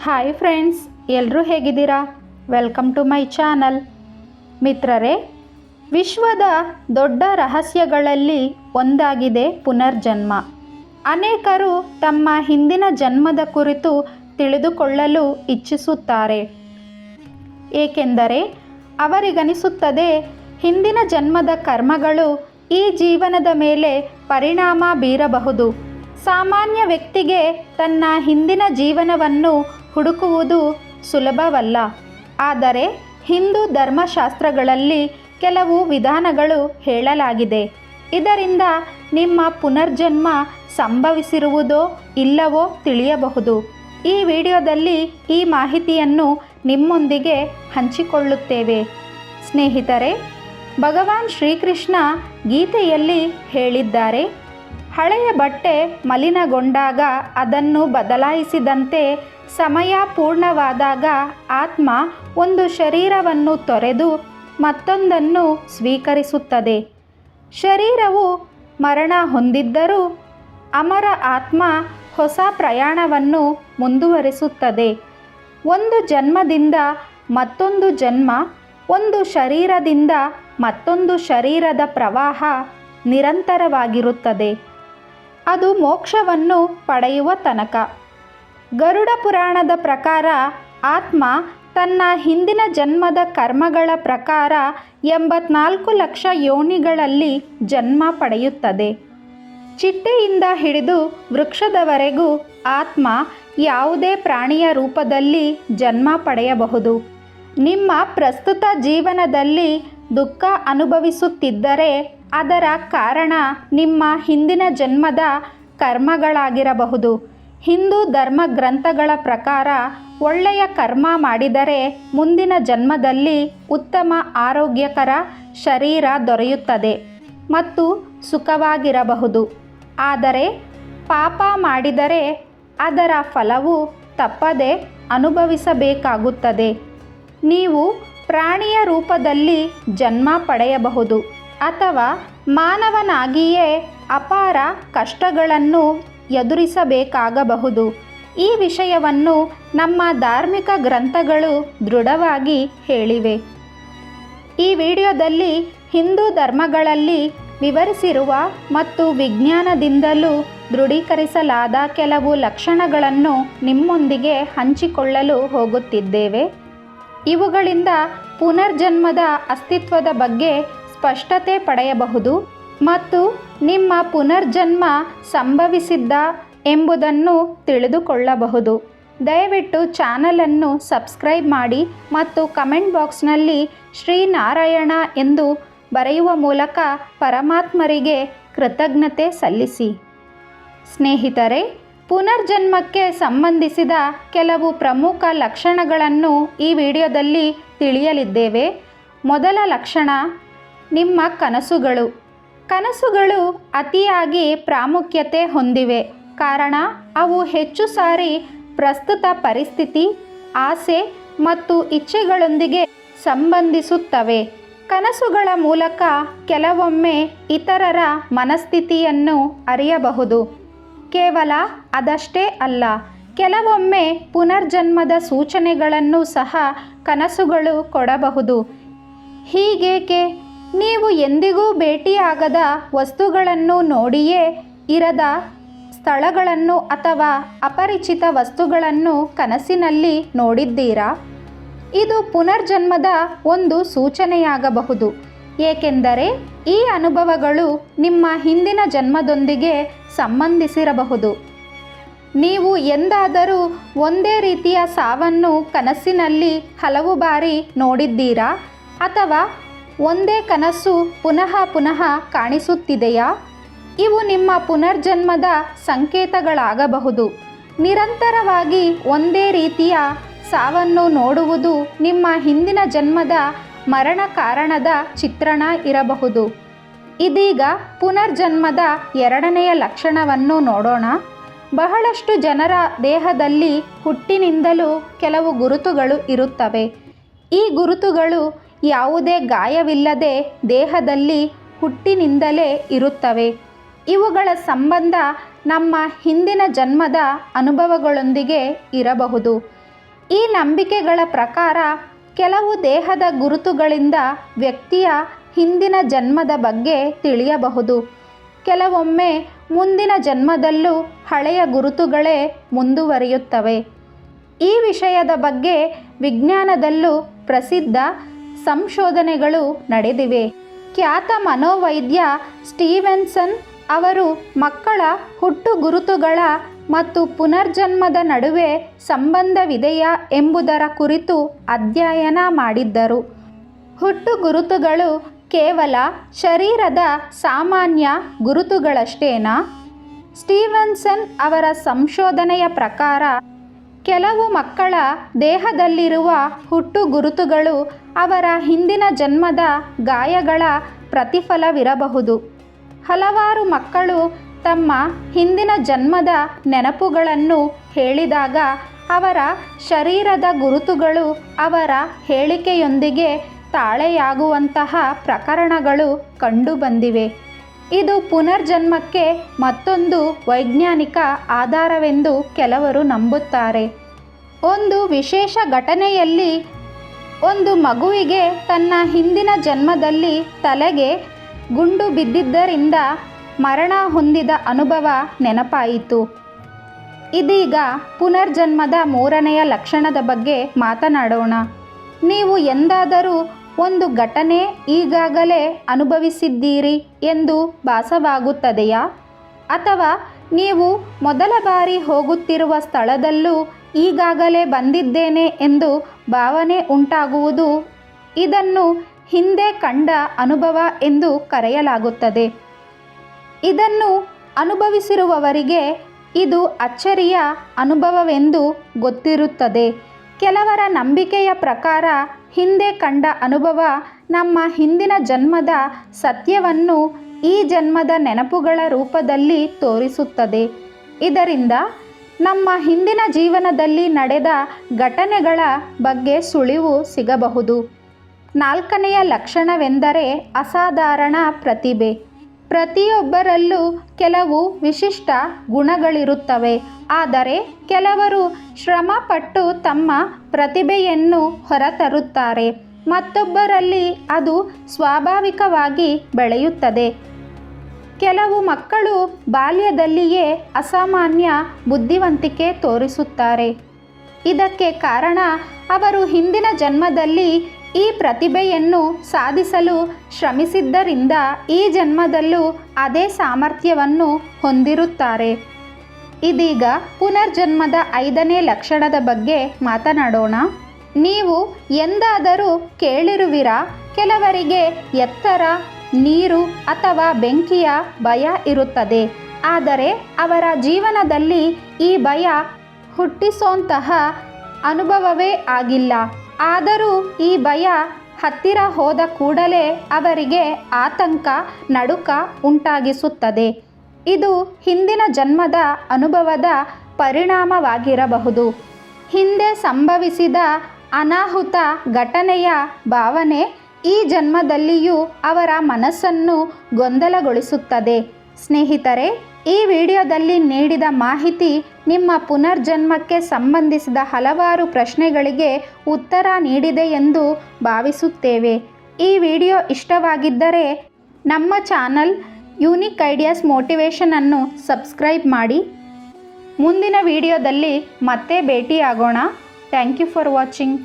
Hi friends ಎಲ್ಲರೂ ಹೇಗಿದ್ದೀರಾ? Welcome to my channel ಮಿತ್ರರೇ, ವಿಶ್ವದ ದೊಡ್ಡ ರಹಸ್ಯಗಳಲ್ಲಿ ಒಂದಾಗಿದೆ ಪುನರ್ಜನ್ಮ. ಅನೇಕರು ತಮ್ಮ ಹಿಂದಿನ ಜನ್ಮದ ಕುರಿತು ತಿಳಿದುಕೊಳ್ಳಲು ಇಚ್ಛಿಸುತ್ತಾರೆ. ಏಕೆಂದರೆ ಅವರಿಗನಿಸುತ್ತದೆ ಹಿಂದಿನ ಜನ್ಮದ ಕರ್ಮಗಳು ಈ ಜೀವನದ ಮೇಲೆ ಪರಿಣಾಮ ಬೀರಬಹುದು. ಸಾಮಾನ್ಯ ವ್ಯಕ್ತಿಗೆ ತನ್ನ ಹಿಂದಿನ ಜೀವನವನ್ನು ಹುಡುಕುವುದು ಸುಲಭವಲ್ಲ. ಆದರೆ ಹಿಂದೂ ಧರ್ಮಶಾಸ್ತ್ರಗಳಲ್ಲಿ ಕೆಲವು ವಿಧಾನಗಳು ಹೇಳಲಾಗಿದೆ. ಇದರಿಂದ ನಿಮ್ಮ ಪುನರ್ಜನ್ಮ ಸಂಭವಿಸಿರುವುದೋ ಇಲ್ಲವೋ ತಿಳಿಯಬಹುದು. ಈ ವಿಡಿಯೋದಲ್ಲಿ ಈ ಮಾಹಿತಿಯನ್ನು ನಿಮ್ಮೊಂದಿಗೆ ಹಂಚಿಕೊಳ್ಳುತ್ತೇವೆ. ಸ್ನೇಹಿತರೆ, ಭಗವಾನ್ ಶ್ರೀಕೃಷ್ಣ ಗೀತೆಯಲ್ಲಿ ಹೇಳಿದ್ದಾರೆ, ಹಳೆಯ ಬಟ್ಟೆ ಮಲಿನಗೊಂಡಾಗ ಅದನ್ನು ಬದಲಾಯಿಸಿದಂತೆ ಸಮಯ ಪೂರ್ಣವಾದಾಗ ಆತ್ಮ ಒಂದು ಶರೀರವನ್ನು ತೊರೆದು ಮತ್ತೊಂದನ್ನು ಸ್ವೀಕರಿಸುತ್ತದೆ. ಶರೀರವು ಮರಣ ಹೊಂದಿದ್ದರೂ ಅಮರ ಆತ್ಮ ಹೊಸ ಪ್ರಯಾಣವನ್ನು ಮುಂದುವರಿಸುತ್ತದೆ. ಒಂದು ಜನ್ಮದಿಂದ ಮತ್ತೊಂದು ಜನ್ಮ, ಒಂದು ಶರೀರದಿಂದ ಮತ್ತೊಂದು ಶರೀರದ ಪ್ರವಾಹ ನಿರಂತರವಾಗಿರುತ್ತದೆ. ಅದು ಮೋಕ್ಷವನ್ನು ಪಡೆಯುವ ತನಕ. ಗರುಡ ಪುರಾಣದ ಪ್ರಕಾರ ಆತ್ಮ ತನ್ನ ಹಿಂದಿನ ಜನ್ಮದ ಕರ್ಮಗಳ ಪ್ರಕಾರ ಎಂಬತ್ನಾಲ್ಕು ಲಕ್ಷ ಯೋನಿಗಳಲ್ಲಿ ಜನ್ಮ ಪಡೆಯುತ್ತದೆ. ಚಿಟ್ಟೆಯಿಂದ ಹಿಡಿದು ವೃಕ್ಷದವರೆಗೂ ಆತ್ಮ ಯಾವುದೇ ಪ್ರಾಣಿಯ ರೂಪದಲ್ಲಿ ಜನ್ಮ ಪಡೆಯಬಹುದು. ನಿಮ್ಮ ಪ್ರಸ್ತುತ ಜೀವನದಲ್ಲಿ ದುಃಖ ಅನುಭವಿಸುತ್ತಿದ್ದರೆ ಅದರ ಕಾರಣ ನಿಮ್ಮ ಹಿಂದಿನ ಜನ್ಮದ ಕರ್ಮಗಳಾಗಿರಬಹುದು. ಹಿಂದೂ ಧರ್ಮ ಗ್ರಂಥಗಳ ಪ್ರಕಾರ ಒಳ್ಳೆಯ ಕರ್ಮ ಮಾಡಿದರೆ ಮುಂದಿನ ಜನ್ಮದಲ್ಲಿ ಉತ್ತಮ ಆರೋಗ್ಯಕರ ಶರೀರ ದೊರೆಯುತ್ತದೆ ಮತ್ತು ಸುಖವಾಗಿರಬಹುದು. ಆದರೆ ಪಾಪ ಮಾಡಿದರೆ ಅದರ ಫಲವು ತಪ್ಪದೆ ಅನುಭವಿಸಬೇಕಾಗುತ್ತದೆ. ನೀವು ಪ್ರಾಣಿಯ ರೂಪದಲ್ಲಿ ಜನ್ಮ ಪಡೆಯಬಹುದು ಅಥವಾ ಮಾನವನಾಗಿಯೇ ಅಪಾರ ಕಷ್ಟಗಳನ್ನು ಎದುರಿಸಬೇಕಾಗಬಹುದು. ಈ ವಿಷಯವನ್ನು ನಮ್ಮ ಧಾರ್ಮಿಕ ಗ್ರಂಥಗಳು ದೃಢವಾಗಿ ಹೇಳಿವೆ. ಈ ವಿಡಿಯೋದಲ್ಲಿ ಹಿಂದೂ ಧರ್ಮಗಳಲ್ಲಿ ವಿವರಿಸಿರುವ ಮತ್ತು ವಿಜ್ಞಾನದಿಂದಲೂ ದೃಢೀಕರಿಸಲಾದ ಕೆಲವು ಲಕ್ಷಣಗಳನ್ನು ನಿಮ್ಮೊಂದಿಗೆ ಹಂಚಿಕೊಳ್ಳಲು ಹೋಗುತ್ತಿದ್ದೇವೆ. ಇವುಗಳಿಂದ ಪುನರ್ಜನ್ಮದ ಅಸ್ತಿತ್ವದ ಬಗ್ಗೆ ಸ್ಪಷ್ಟತೆ ಪಡೆಯಬಹುದು. ಮತ್ತು ನಿಮ್ಮ ಪುನರ್ಜನ್ಮ ಸಂಭವಿಸಿದ್ದ ಎಂಬುದನ್ನು ತಿಳಿದುಕೊಳ್ಳಬಹುದು. ದಯವಿಟ್ಟು ಚಾನಲನ್ನು ಸಬ್ಸ್ಕ್ರೈಬ್ ಮಾಡಿ ಮತ್ತು ಕಮೆಂಟ್ ಬಾಕ್ಸ್ನಲ್ಲಿ ಶ್ರೀನಾರಾಯಣ ಎಂದು ಬರೆಯುವ ಮೂಲಕ ಪರಮಾತ್ಮರಿಗೆ ಕೃತಜ್ಞತೆ ಸಲ್ಲಿಸಿ. ಸ್ನೇಹಿತರೆ, ಪುನರ್ಜನ್ಮಕ್ಕೆ ಸಂಬಂಧಿಸಿದ ಕೆಲವು ಪ್ರಮುಖ ಲಕ್ಷಣಗಳನ್ನು ಈ ವಿಡಿಯೋದಲ್ಲಿ ತಿಳಿಯಲಿದ್ದೇವೆ. ಮೊದಲ ಲಕ್ಷಣ, ನಿಮ್ಮ ಕನಸುಗಳು. ಕನಸುಗಳು ಅತಿಯಾಗಿ ಪ್ರಾಮುಖ್ಯತೆ ಹೊಂದಿವೆ. ಕಾರಣ, ಅವು ಹೆಚ್ಚು ಸಾರಿ ಪ್ರಸ್ತುತ ಪರಿಸ್ಥಿತಿ, ಆಸೆ ಮತ್ತು ಇಚ್ಛೆಗಳೊಂದಿಗೆ ಸಂಬಂಧಿಸುತ್ತವೆ. ಕನಸುಗಳ ಮೂಲಕ ಕೆಲವೊಮ್ಮೆ ಇತರರ ಮನಸ್ಥಿತಿಯನ್ನು ಅರಿಯಬಹುದು. ಕೇವಲ ಅದಷ್ಟೇ ಅಲ್ಲ, ಕೆಲವೊಮ್ಮೆ ಪುನರ್ಜನ್ಮದ ಸೂಚನೆಗಳನ್ನು ಸಹ ಕನಸುಗಳು ಕೊಡಬಹುದು. ಹೀಗೇಕೆ? ನೀವು ಎಂದಿಗೂ ಭೇಟಿಯಾಗದ ವಸ್ತುಗಳನ್ನು ನೋಡಿಯೇ ಇರದ ಸ್ಥಳಗಳನ್ನು ಅಥವಾ ಅಪರಿಚಿತ ವಸ್ತುಗಳನ್ನು ಕನಸಿನಲ್ಲಿ ನೋಡಿದ್ದೀರಾ? ಇದು ಪುನರ್ಜನ್ಮದ ಒಂದು ಸೂಚನೆಯಾಗಬಹುದು. ಏಕೆಂದರೆ ಈ ಅನುಭವಗಳು ನಿಮ್ಮ ಹಿಂದಿನ ಜನ್ಮದೊಂದಿಗೆ ಸಂಬಂಧಿಸಿರಬಹುದು. ನೀವು ಎಂದಾದರೂ ಒಂದೇ ರೀತಿಯ ಸಾವನ್ನು ಕನಸಿನಲ್ಲಿ ಹಲವು ಬಾರಿ ನೋಡಿದ್ದೀರಾ ಅಥವಾ ಒಂದೇ ಕನಸು ಪುನಃ ಪುನಃ ಕಾಣಿಸುತ್ತಿದೆಯಾ? ಇವು ನಿಮ್ಮ ಪುನರ್ಜನ್ಮದ ಸಂಕೇತಗಳಾಗಬಹುದು. ನಿರಂತರವಾಗಿ ಒಂದೇ ರೀತಿಯ ಸಾವನ್ನು ನೋಡುವುದು ನಿಮ್ಮ ಹಿಂದಿನ ಜನ್ಮದ ಮರಣ ಕಾರಣದ ಚಿತ್ರಣ ಇರಬಹುದು. ಇದೀಗ ಪುನರ್ಜನ್ಮದ ಎರಡನೆಯ ಲಕ್ಷಣವನ್ನು ನೋಡೋಣ. ಬಹಳಷ್ಟು ಜನರ ದೇಹದಲ್ಲಿ ಹುಟ್ಟಿನಿಂದಲೂ ಕೆಲವು ಗುರುತುಗಳು ಇರುತ್ತವೆ. ಈ ಗುರುತುಗಳು ಯಾವುದೇ ಗಾಯವಿಲ್ಲದೆ ದೇಹದಲ್ಲಿ ಹುಟ್ಟಿನಿಂದಲೇ ಇರುತ್ತವೆ. ಇವುಗಳ ಸಂಬಂಧ ನಮ್ಮ ಹಿಂದಿನ ಜನ್ಮದ ಅನುಭವಗಳೊಂದಿಗೆ ಇರಬಹುದು. ಈ ನಂಬಿಕೆಗಳ ಪ್ರಕಾರ ಕೆಲವು ದೇಹದ ಗುರುತುಗಳಿಂದ ವ್ಯಕ್ತಿಯ ಹಿಂದಿನ ಜನ್ಮದ ಬಗ್ಗೆ ತಿಳಿಯಬಹುದು. ಕೆಲವೊಮ್ಮೆ ಮುಂದಿನ ಜನ್ಮದಲ್ಲೂ ಹಳೆಯ ಗುರುತುಗಳೇ ಮುಂದುವರಿಯುತ್ತವೆ. ಈ ವಿಷಯದ ಬಗ್ಗೆ ವಿಜ್ಞಾನದಲ್ಲೂ ಪ್ರಸಿದ್ಧ ಸಂಶೋಧನೆಗಳು ನಡೆದಿವೆ. ಖ್ಯಾತ ಮನೋವೈದ್ಯ ಸ್ಟೀವೆನ್ಸನ್ ಅವರು ಮಕ್ಕಳ ಹುಟ್ಟು ಗುರುತುಗಳ ಮತ್ತು ಪುನರ್ಜನ್ಮದ ನಡುವೆ ಸಂಬಂಧವಿದೆಯಾ ಎಂಬುದರ ಕುರಿತು ಅಧ್ಯಯನ ಮಾಡಿದ್ದರು. ಹುಟ್ಟು ಗುರುತುಗಳು ಕೇವಲ ಶರೀರದ ಸಾಮಾನ್ಯ ಗುರುತುಗಳಷ್ಟೇನಾ? ಸ್ಟೀವನ್ಸನ್ ಅವರ ಸಂಶೋಧನೆಯ ಪ್ರಕಾರ, ಕೆಲವು ಮಕ್ಕಳ ದೇಹದಲ್ಲಿರುವ ಹುಟ್ಟು ಗುರುತುಗಳು ಅವರ ಹಿಂದಿನ ಜನ್ಮದ ಗಾಯಗಳ ಪ್ರತಿಫಲವಿರಬಹುದು. ಹಲವಾರು ಮಕ್ಕಳು ತಮ್ಮ ಹಿಂದಿನ ಜನ್ಮದ ನೆನಪುಗಳನ್ನು ಹೇಳಿದಾಗ ಅವರ ಶರೀರದ ಗುರುತುಗಳು ಅವರ ಹೇಳಿಕೆಯೊಂದಿಗೆ ತಾಳೆಯಾಗುವಂತಹ ಪ್ರಕರಣಗಳು ಕಂಡುಬಂದಿವೆ. ಇದು ಪುನರ್ಜನ್ಮಕ್ಕೆ ಮತ್ತೊಂದು ವೈಜ್ಞಾನಿಕ ಆಧಾರವೆಂದು ಕೆಲವರು ನಂಬುತ್ತಾರೆ. ಒಂದು ವಿಶೇಷ ಘಟನೆಯಲ್ಲಿ ಒಂದು ಮಗುವಿಗೆ ತನ್ನ ಹಿಂದಿನ ಜನ್ಮದಲ್ಲಿ ತಲೆಗೆ ಗುಂಡು ಬಿದ್ದಿದ್ದರಿಂದ ಮರಣ ಹೊಂದಿದ ಅನುಭವ ನೆನಪಾಯಿತು. ಇದೀಗ ಪುನರ್ಜನ್ಮದ ಮೂರನೆಯ ಲಕ್ಷಣದ ಬಗ್ಗೆ ಮಾತನಾಡೋಣ. ನೀವು ಎಂದಾದರೂ ಒಂದು ಘಟನೆ ಈಗಾಗಲೇ ಅನುಭವಿಸಿದ್ದೀರಿ ಎಂದು ಭಾಸವಾಗುತ್ತದೆಯಾ? ಅಥವಾ ನೀವು ಮೊದಲ ಬಾರಿ ಹೋಗುತ್ತಿರುವ ಸ್ಥಳದಲ್ಲೂ ಈಗಾಗಲೇ ಬಂದಿದ್ದೇನೆ ಎಂದು ಭಾವನೆ ಉಂಟಾಗುವುದು ಇದನ್ನು ಹಿಂದೆ ಕಂಡ ಅನುಭವ ಎಂದು ಕರೆಯಲಾಗುತ್ತದೆ. ಇದನ್ನು ಅನುಭವಿಸಿರುವವರಿಗೆ ಇದು ಅಚ್ಚರಿಯ ಅನುಭವವೆಂದು ಗೊತ್ತಿರುತ್ತದೆ. ಕೆಲವರ ನಂಬಿಕೆಯ ಪ್ರಕಾರ ಹಿಂದೆ ಕಂಡ ಅನುಭವ ನಮ್ಮ ಹಿಂದಿನ ಜನ್ಮದ ಸತ್ಯವನ್ನು ಈ ಜನ್ಮದ ನೆನಪುಗಳ ರೂಪದಲ್ಲಿ ತೋರಿಸುತ್ತದೆ. ಇದರಿಂದ ನಮ್ಮ ಹಿಂದಿನ ಜೀವನದಲ್ಲಿ ನಡೆದ ಘಟನೆಗಳ ಬಗ್ಗೆ ಸುಳಿವು ಸಿಗಬಹುದು. ನಾಲ್ಕನೆಯ ಲಕ್ಷಣವೆಂದರೆ ಅಸಾಧಾರಣ ಪ್ರತಿಭೆ. ಪ್ರತಿಯೊಬ್ಬರಲ್ಲೂ ಕೆಲವು ವಿಶಿಷ್ಟ ಗುಣಗಳಿರುತ್ತವೆ. ಆದರೆ ಕೆಲವರು ಶ್ರಮಪಟ್ಟು ತಮ್ಮ ಪ್ರತಿಭೆಯನ್ನು ಹೊರತರುತ್ತಾರೆ. ಮತ್ತೊಬ್ಬರಲ್ಲಿ ಅದು ಸ್ವಾಭಾವಿಕವಾಗಿ ಬೆಳೆಯುತ್ತದೆ. ಕೆಲವು ಮಕ್ಕಳು ಬಾಲ್ಯದಲ್ಲಿಯೇ ಅಸಾಮಾನ್ಯ ಬುದ್ಧಿವಂತಿಕೆ ತೋರಿಸುತ್ತಾರೆ. ಇದಕ್ಕೆ ಕಾರಣ ಅವರು ಹಿಂದಿನ ಜನ್ಮದಲ್ಲಿ ಈ ಪ್ರತಿಭೆಯನ್ನು ಸಾಧಿಸಲು ಶ್ರಮಿಸಿದ್ದರಿಂದ ಈ ಜನ್ಮದಲ್ಲೂ ಅದೇ ಸಾಮರ್ಥ್ಯವನ್ನು ಹೊಂದಿರುತ್ತಾರೆ. ಇದೀಗ ಪುನರ್ಜನ್ಮದ ಐದನೇ ಲಕ್ಷಣದ ಬಗ್ಗೆ ಮಾತನಾಡೋಣ. ನೀವು ಎಂದಾದರೂ ಕೇಳಿರುವಿರಾ? ಕೆಲವರಿಗೆ ಎತ್ತರ ನೀರು ಅಥವಾ ಬೆಂಕಿಯ ಭಯ ಇರುತ್ತದೆ. ಆದರೆ ಅವರ ಜೀವನದಲ್ಲಿ ಈ ಭಯ ಹುಟ್ಟಿಸೋಂತಹ ಅನುಭವವೇ ಆಗಿಲ್ಲ. ಆದರೂ ಈ ಭಯ ಹತ್ತಿರ ಹೋದ ಕೂಡಲೇ ಅವರಿಗೆ ಆತಂಕ, ನಡುಕ ಉಂಟಾಗಿಸುತ್ತದೆ. ಇದು ಹಿಂದಿನ ಜನ್ಮದ ಅನುಭವದ ಪರಿಣಾಮವಾಗಿರಬಹುದು. ಹಿಂದೆ ಸಂಭವಿಸಿದ ಅನಾಹುತ ಘಟನೆಯ ಭಾವನೆ ಈ ಜನ್ಮದಲ್ಲಿಯೂ ಅವರ ಮನಸ್ಸನ್ನು ಗೊಂದಲಗೊಳಿಸುತ್ತದೆ. ಸ್ನೇಹಿತರೆ, ಈ ವಿಡಿಯೋದಲ್ಲಿ ನೀಡಿದ ಮಾಹಿತಿ ನಿಮ್ಮ ಪುನರ್ಜನ್ಮಕ್ಕೆ ಸಂಬಂಧಿಸಿದ ಹಲವಾರು ಪ್ರಶ್ನೆಗಳಿಗೆ ಉತ್ತರ ನೀಡಿದೆ ಎಂದು ಭಾವಿಸುತ್ತೇವೆ. ಈ ವಿಡಿಯೋ ಇಷ್ಟವಾಗಿದ್ದರೆ ನಮ್ಮ ಚಾನಲ್ ಯೂನಿಕ್ ಐಡಿಯಾಸ್ ಮೋಟಿವೇಶನ್ ಅನ್ನು ಸಬ್ಸ್ಕ್ರೈಬ್ ಮಾಡಿ. ಮುಂದಿನ ವಿಡಿಯೋದಲ್ಲಿ ಮತ್ತೆ ಭೇಟಿಯಾಗೋಣ. Thank you for watching.